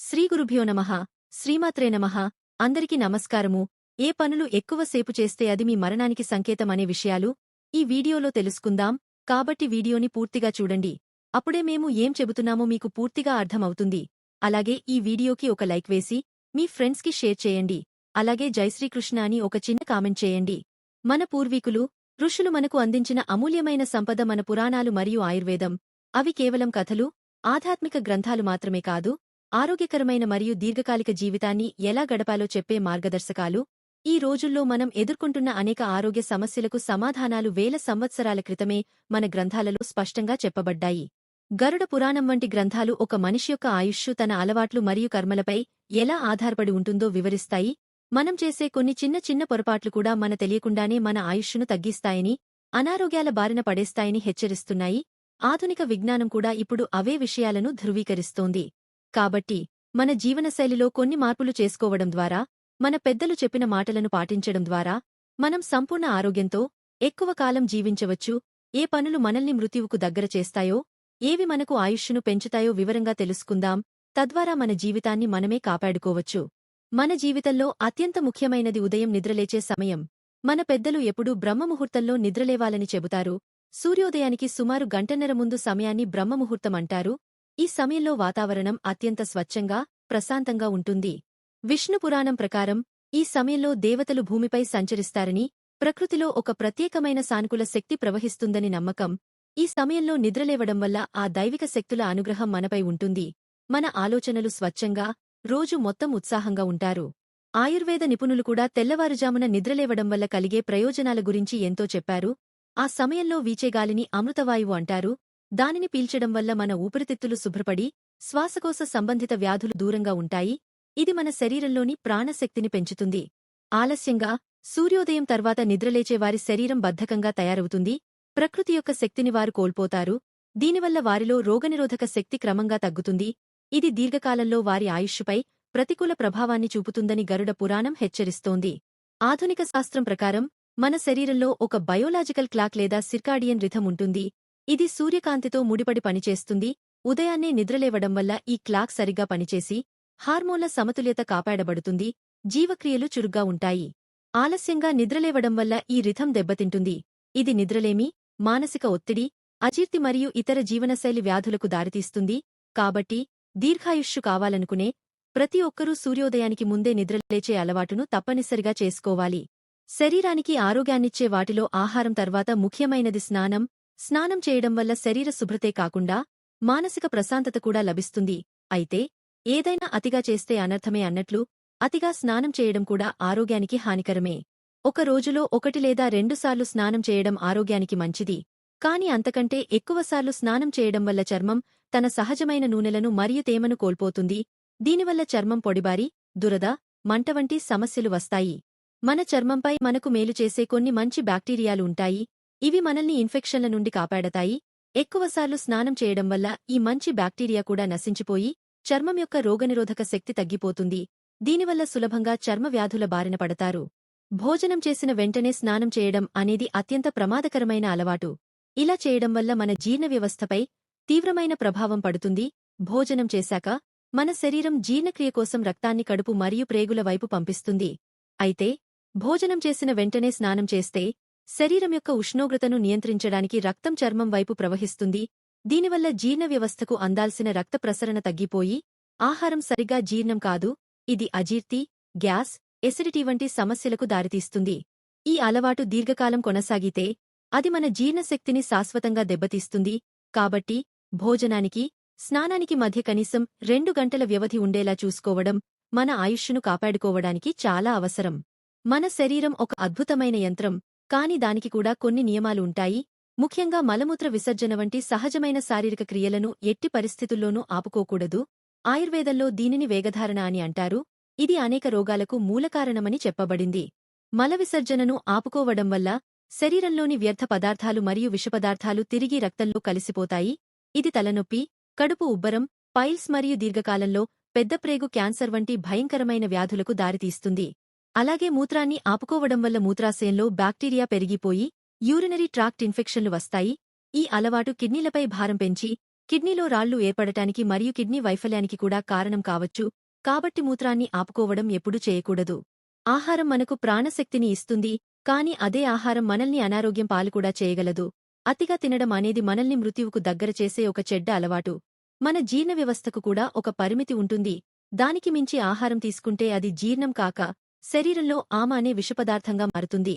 శ్రీగురుభ్యో నమః శ్రీమాత్రే నమః. అందరికీ నమస్కారము. ఏ పనులు ఎక్కువసేపు చేస్తే అది మీ మరణానికి సంకేతం అనే విషయాలు ఈ వీడియోలో తెలుసుకుందాం. కాబట్టి వీడియోని పూర్తిగా చూడండి. అప్పుడే మేము ఏం చెబుతున్నామో మీకు పూర్తిగా అర్థమవుతుంది. అలాగే ఈ వీడియోకి ఒక లైక్ వేసి మీ ఫ్రెండ్స్కి షేర్ చేయండి. అలాగే జైశ్రీకృష్ణ అని ఒక చిన్న కామెంట్ చేయండి. మన పూర్వీకులు ఋషులు మనకు అందించిన అమూల్యమైన సంపద మన పురాణాలు మరియు ఆయుర్వేదం. అవి కేవలం కథలు ఆధ్యాత్మిక గ్రంథాలు మాత్రమే కాదు ఆరోగ్యకరమైన మరియు దీర్ఘకాలిక జీవితాన్ని ఎలా గడపాలో చెప్పే మార్గదర్శకాలు. ఈ రోజుల్లో మనం ఎదుర్కొంటున్న అనేక ఆరోగ్య సమస్యలకు సమాధానాలు వేల సంవత్సరాల క్రితమే మన గ్రంథాలలో స్పష్టంగా చెప్పబడ్డాయి. గరుడ పురాణం వంటి గ్రంథాలు ఒక మనిషి యొక్క ఆయుష్షు తన అలవాట్లు మరియు కర్మలపై ఎలా ఆధారపడి ఉంటుందో వివరిస్తాయి. మనం చేసే కొన్ని చిన్న చిన్న పొరపాట్లు కూడా మన తెలియకుండానే మన ఆయుష్షును తగ్గిస్తాయని అనారోగ్యాల బారిన పడేస్తాయని హెచ్చరిస్తున్నాయి. ఆధునిక విజ్ఞానం కూడా ఇప్పుడు అవే విషయాలను ధృవీకరిస్తోంది. కాబట్టి మన జీవనశైలిలో కొన్ని మార్పులు చేసుకోవడం ద్వారా మన పెద్దలు చెప్పిన మాటలను పాటించడం ద్వారా మనం సంపూర్ణ ఆరోగ్యంతో ఎక్కువ కాలం జీవించవచ్చు. ఏ పనులు మనల్ని మృత్యువుకు దగ్గర చేస్తాయో ఏవి మనకు ఆయుష్షును పెంచుతాయో వివరంగా తెలుసుకుందాం. తద్వారా మన జీవితాన్ని మనమే కాపాడుకోవచ్చు. మన జీవితంలో అత్యంత ముఖ్యమైనది ఉదయం నిద్రలేచే సమయం. మన పెద్దలు ఎప్పుడూ బ్రహ్మముహూర్తంలో నిద్రలేవాలని చెబుతారు. సూర్యోదయానికి సుమారు గంటన్నర ముందు సమయాన్ని బ్రహ్మముహూర్తం అంటారు. ఈ సమయంలో వాతావరణం అత్యంత స్వచ్ఛంగా ప్రశాంతంగా ఉంటుంది. విష్ణు పురాణం ప్రకారం ఈ సమయంలో దేవతలు భూమిపై సంచరిస్తారని ప్రకృతిలో ఒక ప్రత్యేకమైన సానుకూల శక్తి ప్రవహిస్తుందని నమ్మకం. ఈ సమయంలో నిద్రలేవడం వల్ల ఆ దైవిక శక్తుల అనుగ్రహం మనపై ఉంటుంది. మన ఆలోచనలు స్వచ్ఛంగా రోజు మొత్తం ఉత్సాహంగా ఉంటారు. ఆయుర్వేద నిపుణులు కూడా తెల్లవారుజామున నిద్రలేవడం వల్ల కలిగే ప్రయోజనాల గురించి ఎంతో చెప్పారు. ఆ సమయంలో వీచేగాలిని అమృతవాయువు అంటారు. దానిని పీల్చడం వల్ల మన ఊపిరితిత్తులు శుభ్రపడి శ్వాసకోశ సంబంధిత వ్యాధులు దూరంగా ఉంటాయి. ఇది మన శరీరంలోని ప్రాణశక్తిని పెంచుతుంది. ఆలస్యంగా సూర్యోదయం తర్వాత నిద్రలేచే వారి శరీరం బద్ధకంగా తయారవుతుంది. ప్రకృతి యొక్క శక్తిని వారు కోల్పోతారు. దీనివల్ల వారిలో రోగనిరోధక శక్తి క్రమంగా తగ్గుతుంది. ఇది దీర్ఘకాలంలో వారి ఆయుష్పై ప్రతికూల ప్రభావాన్ని చూపుతుందని గరుడ పురాణం హెచ్చరిస్తోంది. ఆధునిక శాస్త్రం ప్రకారం మన శరీరంలో ఒక బయోలాజికల్ క్లాక్ లేదా సిర్కాడియన్ రిథం ఉంటుంది. ఇది సూర్యకాంతితో ముడిపడి పనిచేస్తుంది. ఉదయాన్నే నిద్రలేవడం వల్ల ఈ క్లాక్ సరిగ్గా పనిచేసి హార్మోన్ల సమతుల్యత కాపాడబడుతుంది. జీవక్రియలు చురుగ్గా ఉంటాయి. ఆలస్యంగా నిద్రలేవడం వల్ల ఈ రిథం దెబ్బతింటుంది. ఇది నిద్రలేమి మానసిక ఒత్తిడి అజీర్తి మరియు ఇతర జీవనశైలి వ్యాధులకు దారితీస్తుంది. కాబట్టి దీర్ఘాయుష్షు కావాలనుకునే ప్రతి ఒక్కరూ సూర్యోదయానికి ముందే నిద్రలేచే అలవాటును తప్పనిసరిగా చేసుకోవాలి. శరీరానికి ఆరోగ్యాన్నిచ్చే వాటిలో ఆహారం తర్వాత ముఖ్యమైనది స్నానం స్నానం చేయడం వల్ల శరీర శుభ్రతే కాకుండా మానసిక ప్రశాంతత కూడా లభిస్తుంది. అయితే ఏదైనా అతిగా చేస్తే అనర్థమే అన్నట్లు అతిగా స్నానం చేయడం కూడా ఆరోగ్యానికి హానికరమే. ఒక రోజులో ఒకటి లేదా రెండుసార్లు స్నానం చేయడం ఆరోగ్యానికి మంచిది. కాని అంతకంటే ఎక్కువసార్లు స్నానం చేయడం వల్ల చర్మం తన సహజమైన నూనెలను మరియు తేమను కోల్పోతుంది. దీనివల్ల చర్మం పొడిబారి దురద మంట వంటి సమస్యలు వస్తాయి. మన చర్మంపై మనకు మేలు చేసే కొన్ని మంచి బ్యాక్టీరియాలు ఉంటాయి. ఇవి మనల్ని ఇన్ఫెక్షన్ల నుండి కాపాడతాయి. ఎక్కువసార్లు స్నానం చేయడం వల్ల ఈ మంచి బ్యాక్టీరియా కూడా నశించిపోయి చర్మం యొక్క రోగనిరోధక శక్తి తగ్గిపోతుంది. దీనివల్ల సులభంగా చర్మ వ్యాధుల బారిన పడతారు. భోజనం చేసిన వెంటనే స్నానం చేయడం అనేది అత్యంత ప్రమాదకరమైన అలవాటు. ఇలా చేయడం వల్ల మన జీర్ణ వ్యవస్థపై తీవ్రమైన ప్రభావం పడుతుంది. భోజనం చేశాక మన శరీరం జీర్ణక్రియ కోసం రక్తాన్ని కడుపు మరియు ప్రేగుల వైపు పంపిస్తుంది. అయితే భోజనం చేసిన వెంటనే స్నానం చేస్తే శరీరం యొక్క ఉష్ణోగ్రతను నియంత్రించడానికి రక్తం చర్మం వైపు ప్రవహిస్తుంది. దీనివల్ల జీర్ణ వ్యవస్థకు అందాల్సిన రక్త ప్రసరణ తగ్గిపోయి ఆహారం సరిగా జీర్ణం కాదు ఇది అజీర్తి గ్యాస్ ఎసిడిటీ వంటి సమస్యలకు దారితీస్తుంది. ఈ అలవాటు దీర్ఘకాలం కొనసాగితే అది మన జీర్ణశక్తిని శాశ్వతంగా దెబ్బతీస్తుంది. కాబట్టి భోజనానికి స్నానానికి మధ్య కనీసం రెండు గంటల వ్యవధి ఉండేలా చూసుకోవడం మన ఆయుష్షును కాపాడుకోవడానికి చాలా అవసరం. మన శరీరం ఒక అద్భుతమైన యంత్రం. కాని దానికి కూడా కొన్ని నియమాలు ఉంటాయి. ముఖ్యంగా మలమూత్ర విసర్జన వంటి సహజమైన శారీరక క్రియలను ఎట్టి పరిస్థితుల్లోనూ ఆపుకోకూడదు. ఆయుర్వేదంలో దీనిని వేగధారణ అని అంటారు. ఇది అనేక రోగాలకు మూలకారణమని చెప్పబడింది. మల విసర్జనను ఆపుకోవడం వల్ల శరీరంలోని వ్యర్థ పదార్థాలు మరియు విషపదార్థాలు తిరిగి రక్తంలో కలిసిపోతాయి. ఇది తలనొప్పి కడుపు ఉబ్బరం పైల్స్ మరియు దీర్ఘకాలంలో పెద్దప్రేగు క్యాన్సర్ వంటి భయంకరమైన వ్యాధులకు దారితీస్తుంది. అలాగే మూత్రాన్ని ఆపుకోవడం వల్ల మూత్రాశయంలో బ్యాక్టీరియా పెరిగిపోయి యూరినరీ ట్రాక్ట్ ఇన్ఫెక్షన్లు వస్తాయి. ఈ అలవాటు కిడ్నీలపై భారం పెంచి కిడ్నీలో రాళ్ళు ఏర్పడటానికి మరియు కిడ్నీ వైఫల్యానికి కూడా కారణం కావచ్చు. కాబట్టి మూత్రాన్ని ఆపుకోవడం ఎప్పుడూ చేయకూడదు. ఆహారం మనకు ప్రాణశక్తిని ఇస్తుంది కాని అదే ఆహారం మనల్ని అనారోగ్యం పాలుకూడా చేయగలదు. అతిగా తినడం అనేది మనల్ని మృత్యువుకు దగ్గర చేసే ఒక చెడ్డ అలవాటు. మన జీర్ణ వ్యవస్థకు కూడా ఒక పరిమితి ఉంటుంది. దానికి మించి ఆహారం తీసుకుంటే అది జీర్ణం కాక శరీరంలో ఆమ అనే విషపదార్థంగా మారుతుంది.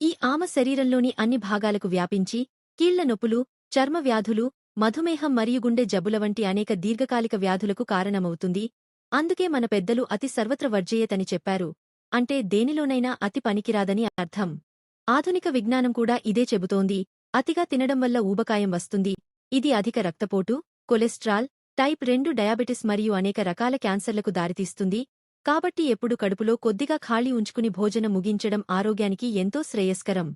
ఈ ఆమ శరీరంలోని అన్ని భాగాలకు వ్యాపించి కీళ్ళ నొప్పులు చర్మ వ్యాధులు మధుమేహం మరియు గుండె జబ్బుల వంటి అనేక దీర్ఘకాలిక వ్యాధులకు కారణమవుతుంది. అందుకే మన పెద్దలు అతి సర్వత్ర వర్జేయతని చెప్పారు. అంటే దేనిలోనైనా అతి పనికిరాదని అర్థం. ఆధునిక విజ్ఞానం కూడా ఇదే చెబుతోంది. అతిగా తినడం వల్ల ఊబకాయం వస్తుంది. ఇది అధిక రక్తపోటు కొలెస్ట్రాల్ టైప్ రెండు డయాబెటిస్ మరియు అనేక రకాల క్యాన్సర్లకు దారితీస్తుంది. కాబట్టి ఎప్పుడు కడుపులో కొద్దిగా ఖాళీ ఉంచుకుని భోజనం ముగించడం ఆరోగ్యానికి ఎంతో శ్రేయస్కరం.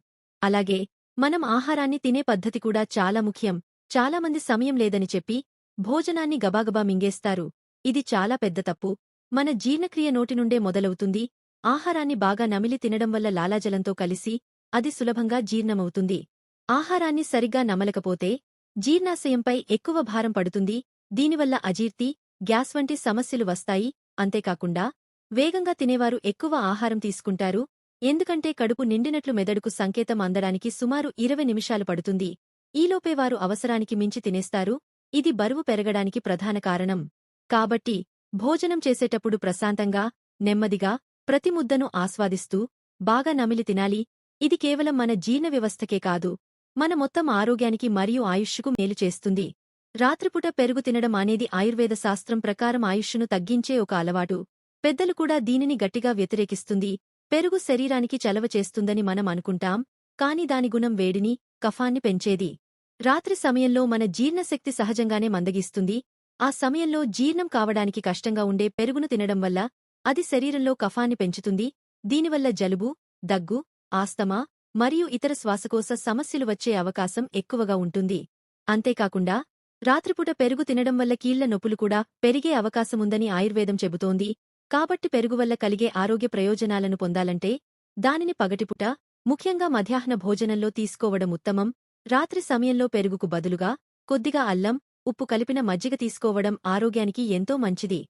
అలాగే మనం ఆహారాన్ని తినే పద్ధతి కూడా చాలా ముఖ్యం. చాలామంది సమయం లేదని చెప్పి భోజనాన్ని గబాగబా మింగేస్తారు. ఇది చాలా పెద్ద తప్పు. మన జీర్ణక్రియ నోటి నుండే మొదలవుతుంది. ఆహారాన్ని బాగా నమిలి తినడం వల్ల లాలాజలంతో కలిసి అది సులభంగా జీర్ణమవుతుంది. ఆహారాన్ని సరిగ్గా నమలకపోతే జీర్ణాశయంపై ఎక్కువ భారం పడుతుంది. దీనివల్ల అజీర్తి గ్యాస్ వంటి సమస్యలు వస్తాయి. అంతేకాకుండా వేగంగా తినేవారు ఎక్కువ ఆహారం తీసుకుంటారు. ఎందుకంటే కడుపు నిండినట్లు మెదడుకు సంకేతం అందడానికి సుమారు ఇరవై నిమిషాలు పడుతుంది. ఈలోపే వారు అవసరానికి మించి తినేస్తారు. ఇది బరువు పెరగడానికి ప్రధాన కారణం. కాబట్టి భోజనం చేసేటప్పుడు ప్రశాంతంగా నెమ్మదిగా ప్రతి ముద్దను ఆస్వాదిస్తూ బాగా నమిలి తినాలి. ఇది కేవలం మన జీర్ణ వ్యవస్థకే కాదు. మన మొత్తం ఆరోగ్యానికి మరియు ఆయుష్కు మేలు చేస్తుంది. రాత్రిపూట పెరుగు తినడం అనేది ఆయుర్వేద శాస్త్రం ప్రకారం ఆయుష్ను తగ్గించే ఒక అలవాటు. పెద్దలు కూడా దీనిని గట్టిగా వ్యతిరేకిస్తుంది. పెరుగు శరీరానికి చలవ చేస్తుందని మనం అనుకుంటాం కాని దాని గుణం వేడిని కఫాన్ని పెంచేది. రాత్రి సమయంలో మన జీర్ణశక్తి సహజంగానే మందగిస్తుంది. ఆ సమయంలో జీర్ణం కావడానికి కష్టంగా ఉండే పెరుగును తినడం వల్ల అది శరీరంలో కఫాన్ని పెంచుతుంది. దీనివల్ల జలుబు దగ్గు ఆస్తమా మరియు ఇతర శ్వాసకోశ సమస్యలు వచ్చే అవకాశం ఎక్కువగా ఉంటుంది. అంతేకాకుండా రాత్రిపూట పెరుగు తినడం వల్ల కీళ్ళ నొప్పులు కూడా పెరిగే అవకాశముందని ఆయుర్వేదం చెబుతోంది. కాబట్టి పెరుగు వల్ల కలిగే ఆరోగ్య ప్రయోజనాలను పొందాలంటే దానిని పగటిపుట ముఖ్యంగా మధ్యాహ్న భోజనంలో తీసుకోవడం ఉత్తమం. రాత్రి సమయంలో పెరుగుకు బదులుగా కొద్దిగా అల్లం ఉప్పు కలిపిన మజ్జిగ తీసుకోవడం ఆరోగ్యానికి ఎంతో మంచిది.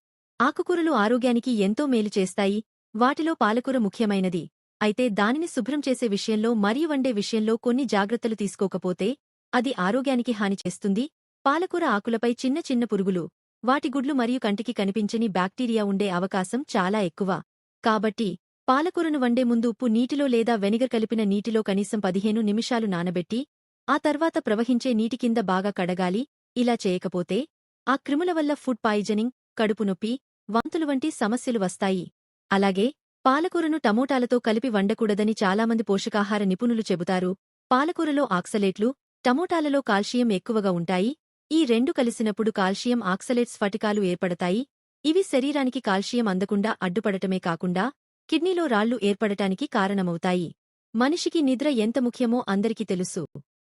ఆకుకూరలు ఆరోగ్యానికి ఎంతో మేలు చేస్తాయి. వాటిలో పాలకూర ముఖ్యమైనది. అయితే దానిని శుభ్రం చేసే విషయంలో మరియు వండే విషయంలో కొన్ని జాగ్రత్తలు తీసుకోకపోతే అది ఆరోగ్యానికి హాని చేస్తుంది. పాలకూర ఆకులపై చిన్న చిన్న పురుగులు వాటి గుడ్లు మరియు కంటికి కనిపించని బ్యాక్టీరియా ఉండే అవకాశం చాలా ఎక్కువ. కాబట్టి పాలకూరను వండే ముందు ఉప్పు నీటిలో లేదా వెనిగర్ కలిపిన నీటిలో కనీసం పదిహేను నిమిషాలు నానబెట్టి ఆ తర్వాత ప్రవహించే నీటి కింద బాగా కడగాలి. ఇలా చేయకపోతే ఆ క్రిముల వల్ల ఫుడ్ పాయిజనింగ్ కడుపు నొప్పి వాంతులు వంటి సమస్యలు వస్తాయి. అలాగే పాలకూరను టమోటాలతో కలిపి వండకూడదని చాలామంది పోషకాహార నిపుణులు చెబుతారు. పాలకూరలో ఆక్సలేట్లు టమోటాలలో కాల్షియం ఎక్కువగా ఉంటాయి. ఈ రెండు కలిసినప్పుడు కాల్షియం ఆక్సలేట్ స్ఫటికాలు ఏర్పడతాయి. ఇవి శరీరానికి కాల్షియం అందకుండా అడ్డుపడటమే కాకుండా కిడ్నీలో రాళ్ళు ఏర్పడటానికి కారణమవుతాయి. మనిషికి నిద్ర ఎంత ముఖ్యమో అందరికీ తెలుసు.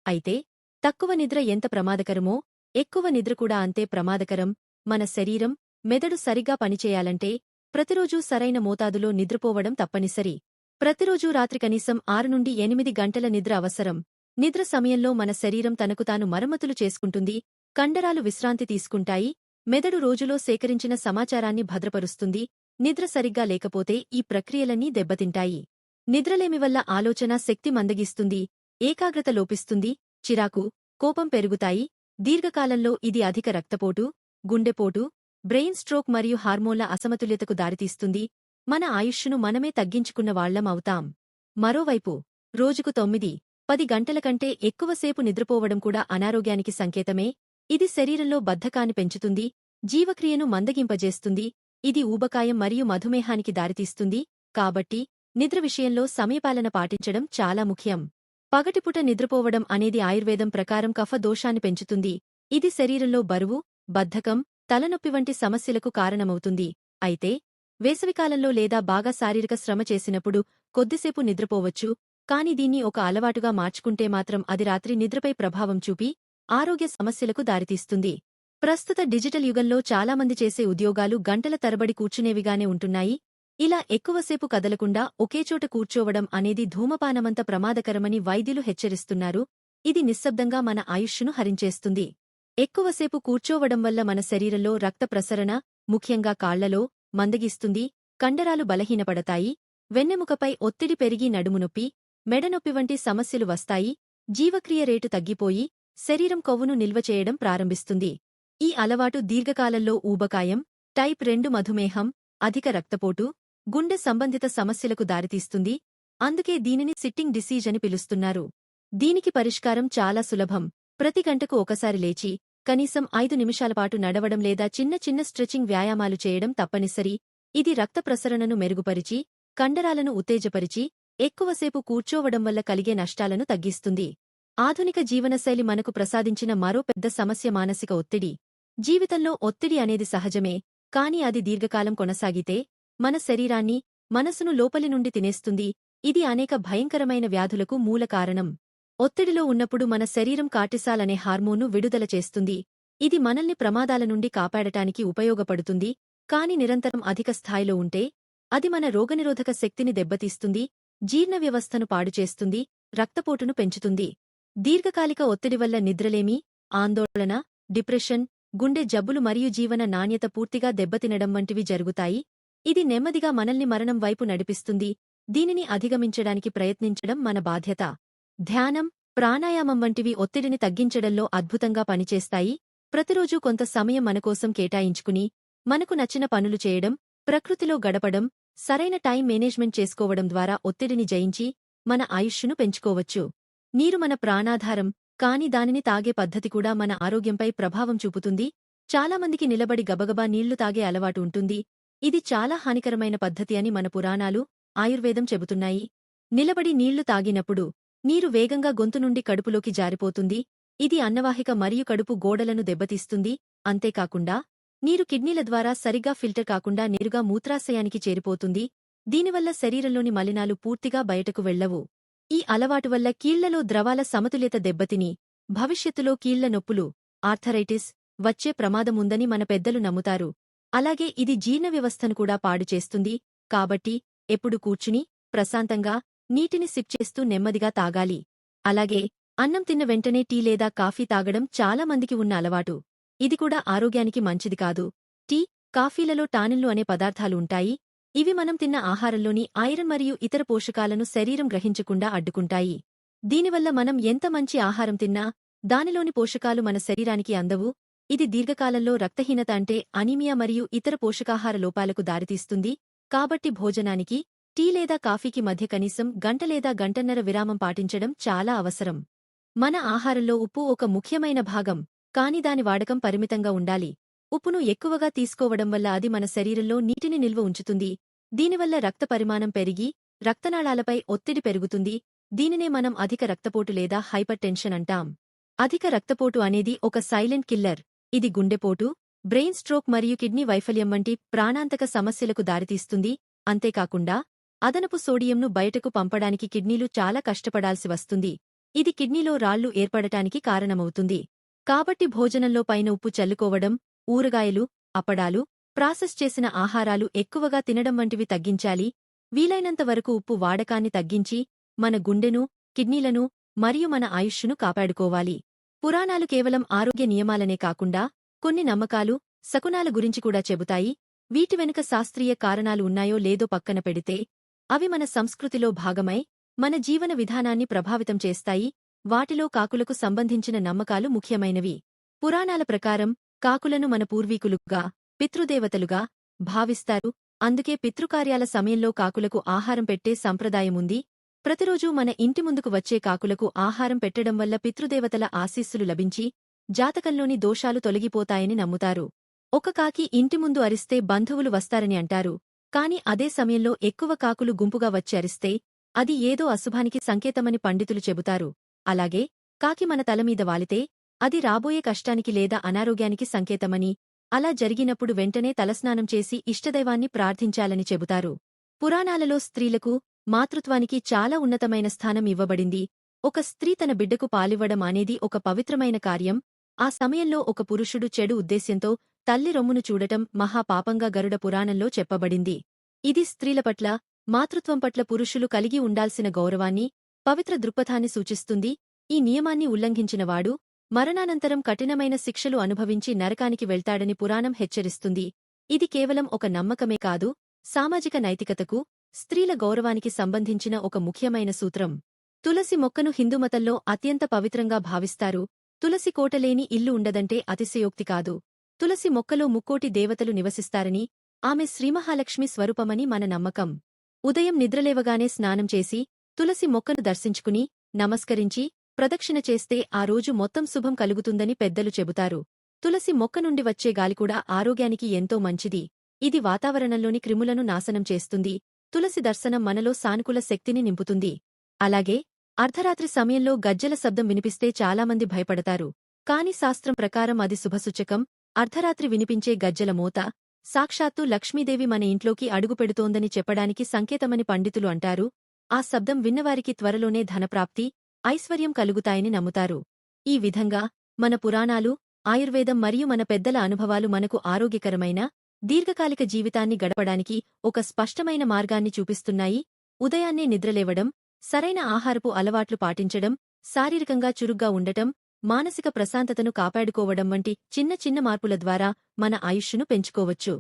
అయితే తక్కువ నిద్ర ఎంత ప్రమాదకరమో ఎక్కువ నిద్ర కూడా అంతే ప్రమాదకరం. మన శరీరం మెదడు సరిగ్గా పనిచేయాలంటే ప్రతిరోజూ సరైన మోతాదులో నిద్రపోవడం తప్పనిసరి. ప్రతిరోజూ రాత్రి కనీసం ఆరు నుండి ఎనిమిది గంటల నిద్ర అవసరం. నిద్ర సమయంలో మన శరీరం తనకు తాను మరమ్మతులు చేసుకుంటుంది. కండరాలు విశ్రాంతి తీసుకుంటాయి. మెదడు రోజులో సేకరించిన సమాచారాన్ని భద్రపరుస్తుంది. నిద్ర సరిగ్గా లేకపోతే ఈ ప్రక్రియలన్నీ దెబ్బతింటాయి. నిద్రలేమి వల్ల ఆలోచన శక్తి మందగిస్తుంది. ఏకాగ్రత లోపిస్తుంది. చిరాకు కోపం పెరుగుతాయి. దీర్ఘకాలంలో ఇది అధిక రక్తపోటు గుండెపోటు బ్రెయిన్ స్ట్రోక్ మరియు హార్మోన్ల అసమతుల్యతకు దారితీస్తుంది. మన ఆయుష్ను మనమే తగ్గించుకున్న వాళ్ళం అవుతాం. మరోవైపు రోజుకు తొమ్మిది పది గంటల కంటే ఎక్కువసేపు నిద్రపోవడం కూడా అనారోగ్యానికి సంకేతమే. ఇది శరీరంలో బద్ధకాన్ని పెంచుతుంది జీవక్రియను మందగింపజేస్తుంది ఇది ఊబకాయం మరియు మధుమేహానికి దారితీస్తుంది. కాబట్టి నిద్ర విషయంలో సమయపాలన పాటించడం చాలా ముఖ్యం. పగటిపుట నిద్రపోవడం అనేది ఆయుర్వేదం ప్రకారం కఫ దోషాన్ని పెంచుతుంది. ఇది శరీరంలో బరువు బద్ధకం తలనొప్పి వంటి సమస్యలకు కారణమవుతుంది. అయితే వేసవికాలంలో లేదా బాగా శారీరక శ్రమ చేసినప్పుడు కొద్దిసేపు నిద్రపోవచ్చు కాని దీన్ని ఒక అలవాటుగా మార్చుకుంటే మాత్రం అది రాత్రి నిద్రపై ప్రభావం చూపి ఆరోగ్య సమస్యలకు దారితీస్తుంది. ప్రస్తుత డిజిటల్ యుగంలో చాలామంది చేసే ఉద్యోగాలు గంటల తరబడి కూర్చునేవిగానే ఉంటున్నాయి. ఇలా ఎక్కువసేపు కదలకుండా ఒకేచోట కూర్చోవడం అనేది ధూమపానమంత ప్రమాదకరమని వైద్యులు హెచ్చరిస్తున్నారు. ఇది నిశ్శబ్దంగా మన ఆయుష్ను హరించేస్తుంది. ఎక్కువసేపు కూర్చోవడం వల్ల మన శరీరంలో రక్త ప్రసరణ ముఖ్యంగా కాళ్ళలో మందగిస్తుంది కండరాలు బలహీనపడతాయి వెన్నెముకపై ఒత్తిడి పెరిగి నడుమునొప్పి మెడనొప్పి వంటి సమస్యలు వస్తాయి జీవక్రియ రేటు తగ్గిపోయి శరీరం కొవ్వును నిల్వ చేయడం ప్రారంభిస్తుంది. ఈ అలవాటు దీర్ఘకాలంలో ఊబకాయం టైప్ రెండు మధుమేహం అధిక రక్తపోటు గుండె సంబంధిత సమస్యలకు దారితీస్తుంది. అందుకే దీనిని సిట్టింగ్ డిసీజ్ అని పిలుస్తున్నారు. దీనికి పరిష్కారం చాలా సులభం. ప్రతి గంటకు ఒకసారి లేచి కనీసం ఐదు నిమిషాలపాటు నడవడం లేదా చిన్న చిన్న స్ట్రెచింగ్ వ్యాయామాలు చేయడం తప్పనిసరి. ఇది రక్త ప్రసరణను మెరుగుపరిచి కండరాలను ఉత్తేజపరిచి ఎక్కువసేపు కూర్చోవడం వల్ల కలిగే నష్టాలను తగ్గిస్తుంది. ఆధునిక జీవనశైలి మనకు ప్రసాదించిన మరో పెద్ద సమస్య మానసిక ఒత్తిడి. జీవితంలో ఒత్తిడి అనేది సహజమే కాని అది దీర్ఘకాలం కొనసాగితే మన శరీరాన్ని మనసును లోపలి నుండి తినేస్తుంది. ఇది అనేక భయంకరమైన వ్యాధులకు మూల కారణం. ఒత్తిడిలో ఉన్నప్పుడు మన శరీరం కార్టిసాల్ అనే హార్మోను విడుదల చేస్తుంది. ఇది మనల్ని ప్రమాదాల నుండి కాపాడటానికి ఉపయోగపడుతుంది కాని నిరంతరం అధిక స్థాయిలో ఉంటే అది మన రోగనిరోధక శక్తిని దెబ్బతీస్తుంది జీర్ణ వ్యవస్థను పాడుచేస్తుంది రక్తపోటును పెంచుతుంది. దీర్ఘకాలిక ఒత్తిడి వల్ల నిద్రలేమి ఆందోళన డిప్రెషన్ గుండె జబ్బులు మరియు జీవన నాణ్యత పూర్తిగా దెబ్బతినడం వంటివి జరుగుతాయి. ఇది నెమ్మదిగా మనల్ని మరణం వైపు నడిపిస్తుంది. దీనిని అధిగమించడానికి ప్రయత్నించడం మన బాధ్యత. ధ్యానం ప్రాణాయామం వంటివి ఒత్తిడిని తగ్గించడంలో అద్భుతంగా పనిచేస్తాయి. ప్రతిరోజూ కొంత సమయం మనకోసం కేటాయించుకుని మనకు నచ్చిన పనులు చేయడం ప్రకృతిలో గడపడం సరైన టైం మేనేజ్మెంట్ చేసుకోవడం ద్వారా ఒత్తిడిని జయించి మన ఆయుష్ను పెంచుకోవచ్చు. నీరు మన ప్రాణాధారం కాని దానిని తాగే పద్ధతి కూడా మన ఆరోగ్యంపై ప్రభావం చూపుతుంది. చాలామందికి నిలబడి గబగబా నీళ్ళు తాగే అలవాటు ఉంటుంది. ఇది చాలా హానికరమైన పద్ధతి అని మన పురాణాలు ఆయుర్వేదం చెబుతున్నాయి. నిలబడి నీళ్ళు తాగినప్పుడు నీరు వేగంగా గొంతు నుండి కడుపులోకి జారిపోతుంది. ఇది అన్నవాహిక మరియు కడుపు గోడలను దెబ్బతీస్తుంది. అంతేకాకుండా నీరు కిడ్నీల ద్వారా సరిగ్గా ఫిల్టర్ కాకుండా నేరుగా మూత్రాశయానికి చేరిపోతుంది. దీనివల్ల శరీరంలోని మలినాలు పూర్తిగా బయటకు వెళ్ళవు ఈ అలవాటు వల్ల కీళ్ళలో ద్రవాల సమతుల్యత దెబ్బతిని భవిష్యత్తులో కీళ్ళ నొప్పులు ఆర్థరైటిస్ వచ్చే ప్రమాదముందని మన పెద్దలు నమ్ముతారు. అలాగే ఇది జీర్ణ వ్యవస్థను కూడా పాడు చేస్తుంది. కాబట్టి ఎప్పుడు కూర్చుని ప్రశాంతంగా నీటిని సిప్ చేస్తూ నెమ్మదిగా తాగాలి. అలాగే అన్నం తిన్న వెంటనే టీ లేదా కాఫీ తాగడం చాలా మందికి ఉన్న అలవాటు. ఇది కూడా ఆరోగ్యానికి మంచిది కాదు. టీ కాఫీలలో టానిన్లు అనే పదార్థాలు ఉంటాయి. ఇవి మనం తిన్న ఆహారంలోని ఐరన్ మరియు ఇతర పోషకాలను శరీరం గ్రహించకుండా అడ్డుకుంటాయి. దీనివల్ల మనం ఎంత మంచి ఆహారం తిన్నా దానిలోని పోషకాలు మన శరీరానికి అందవు. ఇది దీర్ఘకాలంలో రక్తహీనత అంటే అనీమియా మరియు ఇతర పోషకాహార లోపాలకు దారితీస్తుంది. కాబట్టి భోజనానికి టీ లేదా కాఫీకి మధ్య కనీసం గంట లేదా గంటన్నర విరామం పాటించడం చాలా అవసరం. మన ఆహారంలో ఉప్పు ఒక ముఖ్యమైన భాగం కాని దాని వాడకం పరిమితంగా ఉండాలి. ఉప్పును ఎక్కువగా తీసుకోవడం వల్ల అది మన శరీరంలో నీటిని నిల్వ ఉంచుతుంది. దీనివల్ల రక్త పరిమాణం పెరిగి రక్తనాళాలపై ఒత్తిడి పెరుగుతుంది. దీనినే మనం అధిక రక్తపోటు లేదా హైపర్ టెన్షన్ అంటాం. అధిక రక్తపోటు అనేది ఒక సైలెంట్ కిల్లర్. ఇది గుండెపోటు బ్రెయిన్ స్ట్రోక్ మరియు కిడ్నీ వైఫల్యం వంటి ప్రాణాంతక సమస్యలకు దారితీస్తుంది. అంతేకాకుండా అదనపు సోడియంను బయటకు పంపడానికి కిడ్నీలు చాలా కష్టపడాల్సి వస్తుంది. ఇది కిడ్నీలో రాళ్ళు ఏర్పడటానికి కారణమవుతుంది. కాబట్టి భోజనంలో పైన ఉప్పు చల్లుకోవడం ఊరగాయలు అప్పడాలు ప్రాసెస్ చేసిన ఆహారాలు ఎక్కువగా తినడం వంటివి తగ్గించాలి. వీలైనంత వరకు ఉప్పు వాడకాన్ని తగ్గించి మన గుండెను కిడ్నీలను మరియు మన ఆయుష్ను కాపాడుకోవాలి. పురాణాలు కేవలం ఆరోగ్య నియమాలనే కాకుండా కొన్ని నమ్మకాలు శకునాల గురించి కూడా చెబుతాయి. వీటి వెనుక శాస్త్రీయ కారణాలు ఉన్నాయో లేదో పక్కన పెడితే అవి మన సంస్కృతిలో భాగమై మన జీవన విధానాన్ని ప్రభావితం చేస్తాయి. వాటిలో కాకులకు సంబంధించిన నమ్మకాలు ముఖ్యమైనవి. పురాణాల ప్రకారం కాకులను మన పూర్వీకులుగా పితృదేవతలుగా భావిస్తారు. అందుకే పితృకార్యాల సమయంలో కాకులకు ఆహారం పెట్టే సంప్రదాయముంది ప్రతిరోజూ మన ఇంటి ముందుకు వచ్చే కాకులకు ఆహారం పెట్టడం వల్ల పితృదేవతల ఆశీస్సులు లభించి జాతకంలోని దోషాలు తొలగిపోతాయని నమ్ముతారు. ఒక కాకి ఇంటి ముందు అరిస్తే బంధువులు వస్తారని అంటారు. కాని అదే సమయంలో ఎక్కువ కాకులు గుంపుగా వచ్చి అరిస్తే అది ఏదో అశుభానికి సంకేతమని పండితులు చెబుతారు. అలాగే కాకి మన తలమీద వాలితే అది రాబోయే కష్టానికి లేదా అనారోగ్యానికి సంకేతమని అలా జరిగినప్పుడు వెంటనే తలస్నానం చేసి ఇష్టదైవాన్ని ప్రార్థించాలని చెబుతారు. పురాణాలలో స్త్రీలకు మాతృత్వానికి చాలా ఉన్నతమైన స్థానం ఇవ్వబడింది. ఒక స్త్రీ తన బిడ్డకు పాలివ్వడం అనేది ఒక పవిత్రమైన కార్యం. ఆ సమయంలో ఒక పురుషుడు చెడు ఉద్దేశ్యంతో తల్లి రొమ్మును చూడటం మహాపాపంగా గరుడ పురాణంలో చెప్పబడింది. ఇది స్త్రీల పట్ల మాతృత్వం పట్ల పురుషులు కలిగి ఉండాల్సిన గౌరవాన్ని పవిత్ర దృక్పథాన్ని సూచిస్తుంది. ఈ నియమాన్ని ఉల్లంఘించినవాడు మరణానంతరం కఠినమైన శిక్షలు అనుభవించి నరకానికి వెళ్తాడని పురాణం హెచ్చరిస్తుంది. ఇది కేవలం ఒక నమ్మకమే కాదు సామాజిక నైతికతకు స్త్రీల గౌరవానికి సంబంధించిన ఒక ముఖ్యమైన సూత్రం. తులసి మొక్కను హిందుమతంలో అత్యంత పవిత్రంగా భావిస్తారు. తులసి కోటలేని ఇల్లు ఉండదంటే అతిశయోక్తి కాదు. తులసి మొక్కలో ముక్కోటి దేవతలు నివసిస్తారని ఆమె శ్రీమహాలక్ష్మి స్వరూపమని మన నమ్మకం. ఉదయం నిద్రలేవగానే స్నానం చేసి తులసి మొక్కను దర్శించుకుని నమస్కరించి ప్రదక్షిణ చేస్తే ఆ రోజు మొత్తం శుభం కలుగుతుందని పెద్దలు చెబుతారు. తులసి మొక్క నుండి వచ్చే గాలి కూడా ఆరోగ్యానికి ఎంతో మంచిది. ఇది వాతావరణంలోని క్రిములను నాశనం చేస్తుంది. తులసి దర్శనం మనలో సానుకూల శక్తిని నింపుతుంది. అలాగే అర్ధరాత్రి సమయంలో గజ్జల శబ్దం వినిపిస్తే చాలామంది భయపడతారు. కాని శాస్త్రం ప్రకారం అది శుభసూచకం. అర్ధరాత్రి వినిపించే గజ్జల మోత సాక్షాత్తు లక్ష్మీదేవి మన ఇంట్లోకి అడుగుపెడుతోందని చెప్పడానికి సంకేతమని పండితులు అంటారు. ఆ శబ్దం విన్నవారికి త్వరలోనే ధనప్రాప్తి ఐశ్వర్యం కలుగుతాయని నమ్ముతారు. ఈ విధంగా మన పురాణాలు ఆయుర్వేదం మరియు మన పెద్దల అనుభవాలు మనకు ఆరోగ్యకరమైన దీర్ఘకాలిక జీవితాన్ని గడపడానికి ఒక స్పష్టమైన మార్గాన్ని చూపిస్తున్నాయి. ఉదయాన్నే నిద్రలేవడం సరైన ఆహారపు అలవాట్లు పాటించడం శారీరకంగా చురుగ్గా ఉండటం మానసిక ప్రశాంతతను కాపాడుకోవడం వంటి చిన్న చిన్న మార్పుల ద్వారా మన ఆయుష్ను పెంచుకోవచ్చు.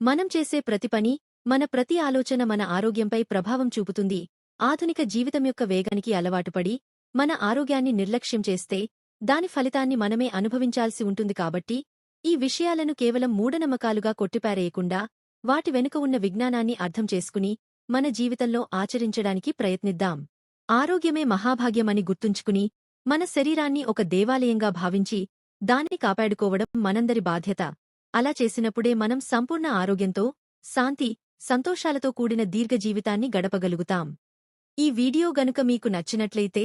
మనం చేసే ప్రతి పని మన ప్రతి ఆలోచన మన ఆరోగ్యంపై ప్రభావం చూపుతుంది. ఆధునిక జీవితం యొక్క వేగానికి అలవాటుపడి మన ఆరోగ్యాన్ని నిర్లక్ష్యం చేస్తే దాని ఫలితాన్ని మనమే అనుభవించాల్సి ఉంటుంది కాబట్టి ఈ విషయాలను కేవలం మూఢనమ్మకాలుగా కొట్టిపారేయకుండా వాటి వెనుక ఉన్న విజ్ఞానాన్ని అర్థం చేసుకుని మన జీవితంలో ఆచరించడానికి ప్రయత్నిద్దాం. ఆరోగ్యమే మహాభాగ్యమని గుర్తుంచుకుని మన శరీరాన్ని ఒక దేవాలయంగా భావించి దాన్ని కాపాడుకోవడం మనందరి బాధ్యత. అలా చేసినప్పుడే మనం సంపూర్ణ ఆరోగ్యంతో శాంతి సంతోషాలతో కూడిన దీర్ఘ జీవితాన్ని గడపగలుగుతాం. ఈ వీడియో గనుక మీకు నచ్చినట్లయితే